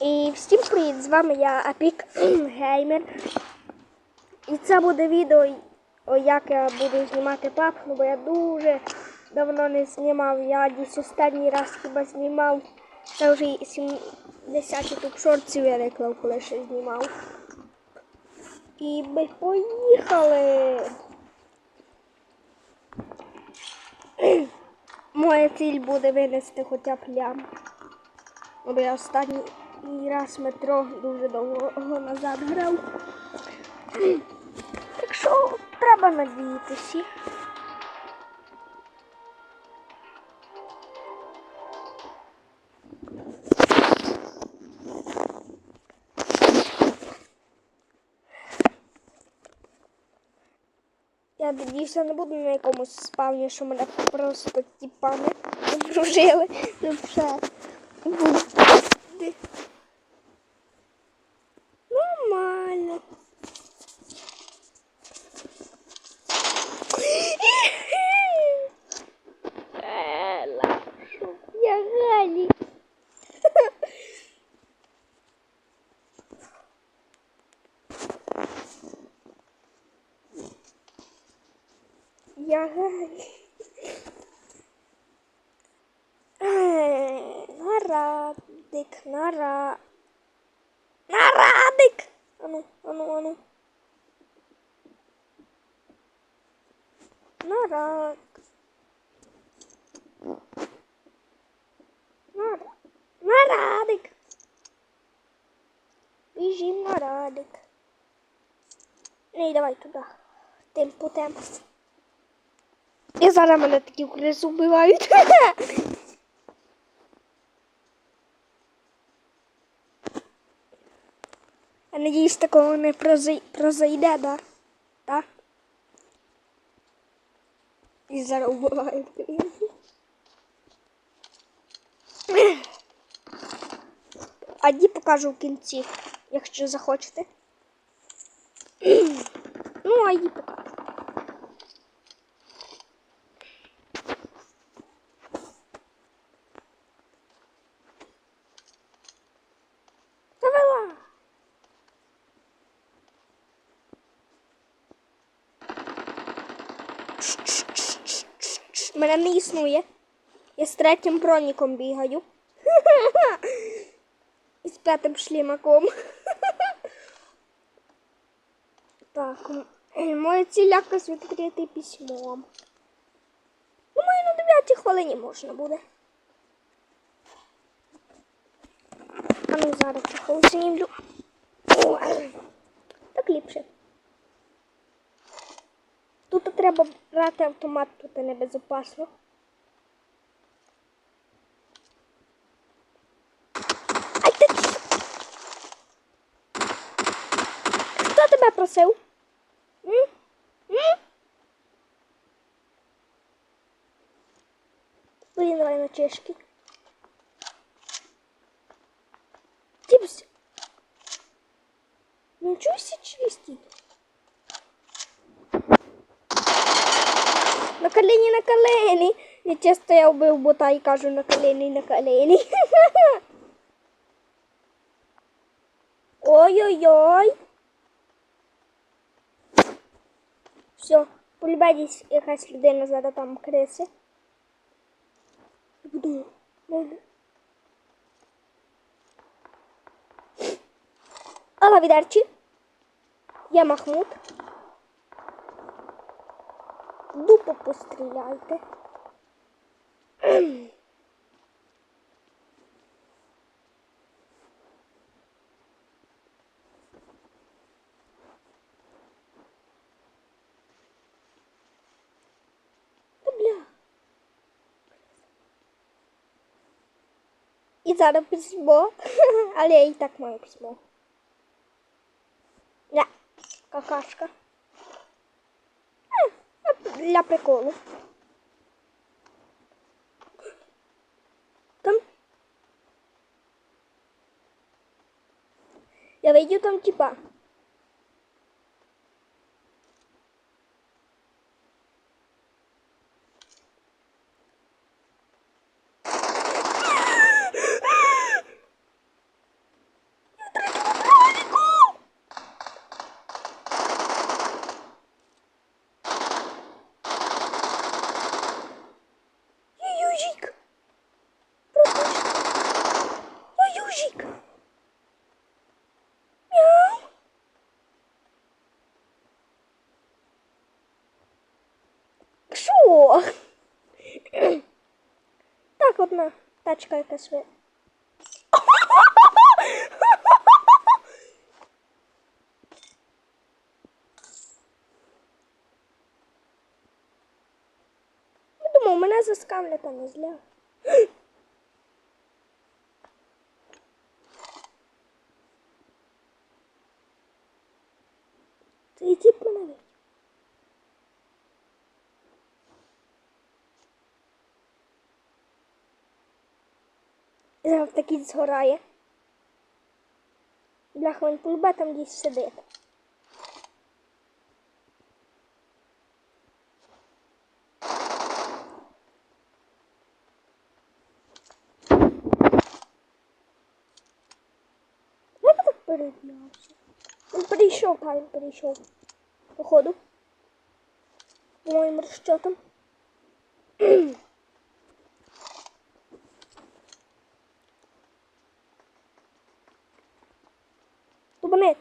І всім привіт! З вами я Апік Геймер. І це буде відео, як я буду знімати папку, бо я дуже давно не знімав. Я десь останній раз хіба знімав. Це вже 70 тут шортів я виклав, коли ще знімав. І ми поїхали. Моя ціль буде винести хоча б лям. Бо я останній раз метро дуже довго назад грав. Так що треба надіятися. Я надіюся, не буду на якомусь спавні, що мене просто тіпами окружили. Ну все. Я галі. Е, Нарадик, нара. Нарадик! Ану, ану, ану. Нарад. Нара. Нарадик. Біжим нарадик. Не, давай туди. Тим путем. І зараз мене такі криси вбивають. Я надіюсь, такого не прозай- прозайде, да? Да? І зараз вбивають. А ді покажу в кінці, якщо захочете. Ну, а ді покажу. Давай. Мене не існує. Я з третім броніком бігаю. І з п'ятим шлімаком. Так, м- моя ціль якось відкрити письмо. Думаю, на 9 хвилині можна буде. А ну зараз. О, Так ліпше. Тут треба брати автомат, тут небезопасно. Ай ти! Тебе просив? М? М? Блін, давай на чешки. Тіпс. Нічого сі чистить. На колені, на колені. Я часто я вбив бота і кажу на колені, на колені. Ой-ой-ой. Все, полюбайтесь якась людина зараз там криси. Буду. Алла відарчі. Я Махмуд. Дупу постріляйте. І зараз письмо. Але я і так маю письмо. Да, какашка. Для приколу. Там. Я вийду там типа. Апік. Мяу. Що? Так, тачка якась ви. Я думав, мене заскамлять, а не зля. Цей тип мене видів. Зараз такий згорає. Бляха, він полюбе там десь сидить. Я би так перебігався. Він перейшов, та він перейшов. Походу. По моїм розчотам. Тубанет.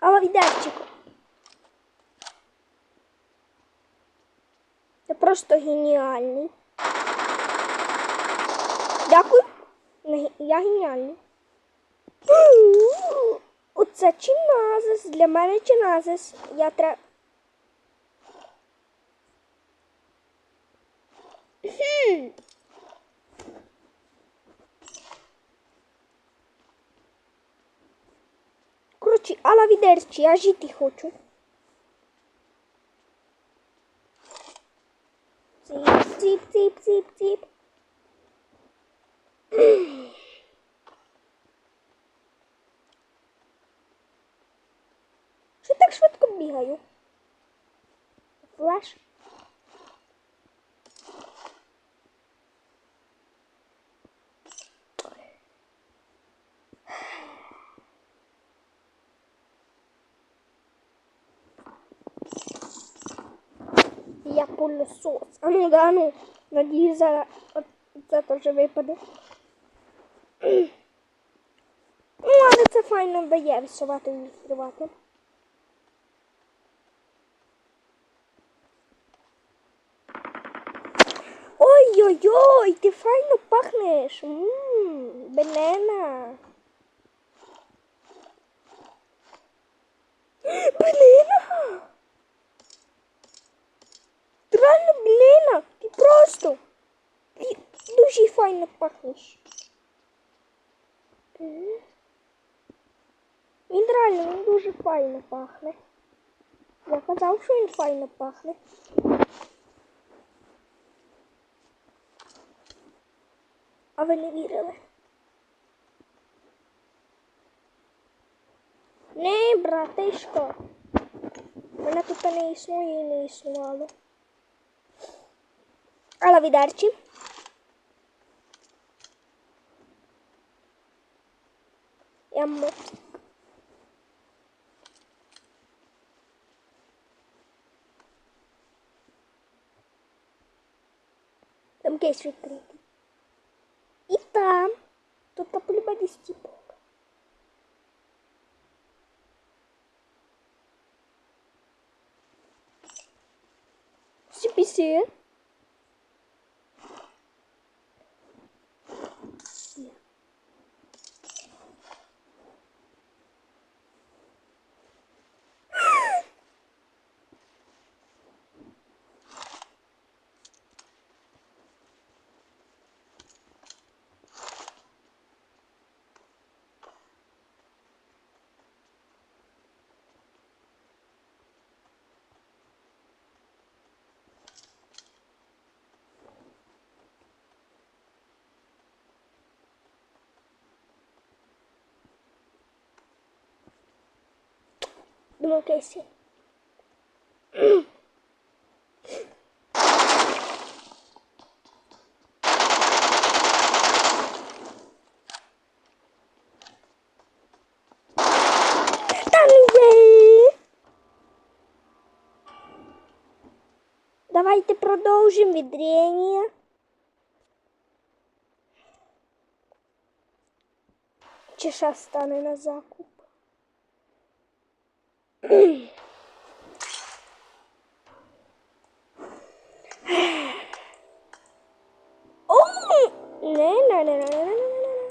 Але відерчику. Ти просто геніальний. Дякую. Я геніальний. Оце чиназис. Для мене чиназис. Я треба. Хм. Коротше, відерчі, я жити хочу. Ціп, ціп, ціп, ціп. Що так швидко бігаю? Флеш? Я пылесос. А ну да, ну. Надіюсь, зараз це теж випаде. Ну, але це файно дає рисувати і відкривати. Ой-ой-ой, ти файно пахнеш. Ммм, банана. Банана. Реально бліна, ти просто ти дуже файно пахнеш. М. Він реально він дуже файно пахне. Я казав, що він файно пахне. А ви не вірили? Не, братишко. Мене тут не існує і не існувало. Але відерчі. Я мот. Там кейс відкритий. І там. Тут та полюба десь Думав Кейсі. Ну Давайте продовжимо відрення. Чи ще стане на закуп? ne ne ne ne ne ne ne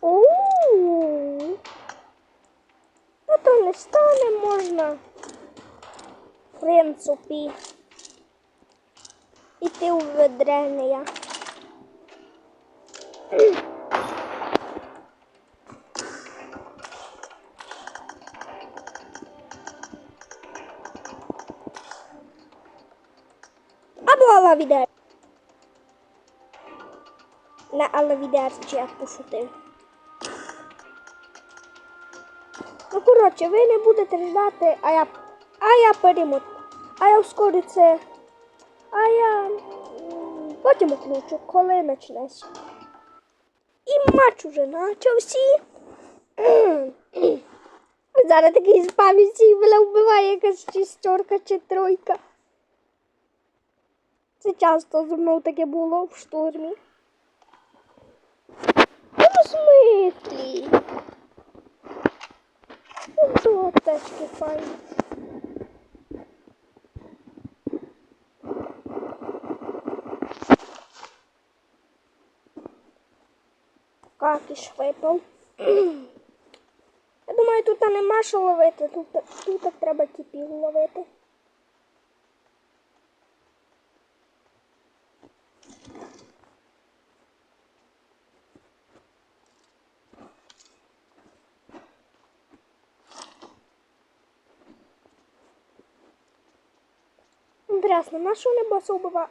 Оу. А то принципі. Іти у ведрення. Не алавідерчі, я пошутив. Ну, коротше, ви не будете ждати, а я, а я перейму. А я вскорю це. А я потім включу, коли почнеться. І матч уже почався. Зараз такий з пам'яті мене вбиває якась шістерка чи тройка. Це часто зі мною таке було в штурмі. В смислі? Ну, що аптечки файні. Какіш випав. Я думаю, тут нема що ловити, тут, тут треба кипів ловити. Інтересно, на що не боса вбива?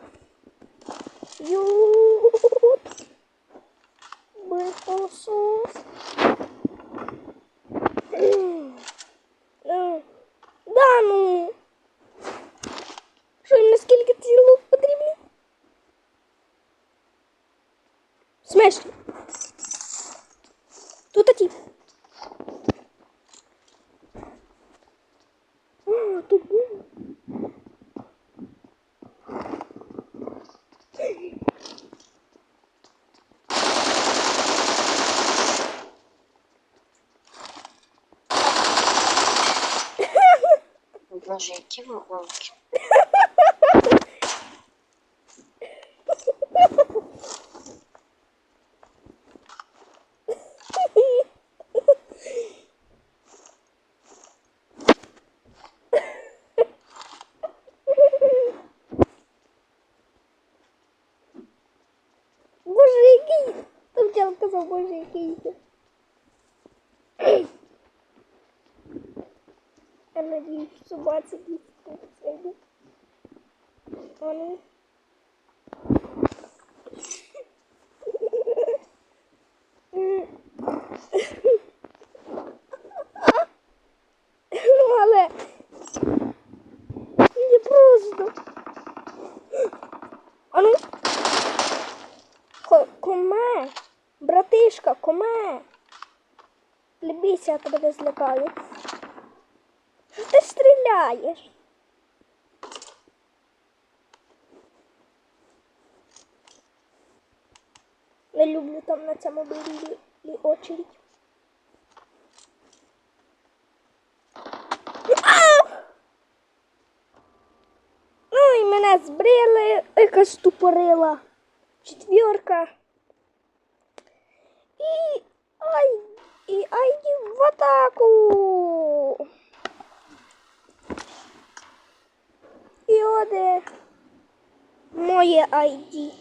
Ют. Бифосос. Да ну. Що їм наскільки ці лук потрібні? Смеш. Тут такі. Боже, які ви голки. Боже, який. Там чел казав, боже, який. Собаці дійсно прийде. Вони. Ну, але просто. А ну. Коме, братишка, коме. Не бійся, я тебе не злякаю. Що ти стріляєш? Не люблю там на цьому білі очередь. Ну і мене збрили, якась тупорила. Четверка. І ай, і айді в атаку. Оде моє ID.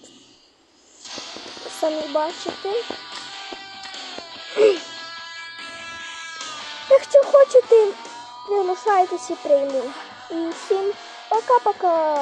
Самі бачите. Якщо хочете, приглашайтеся і прийму. І всім пока-пока.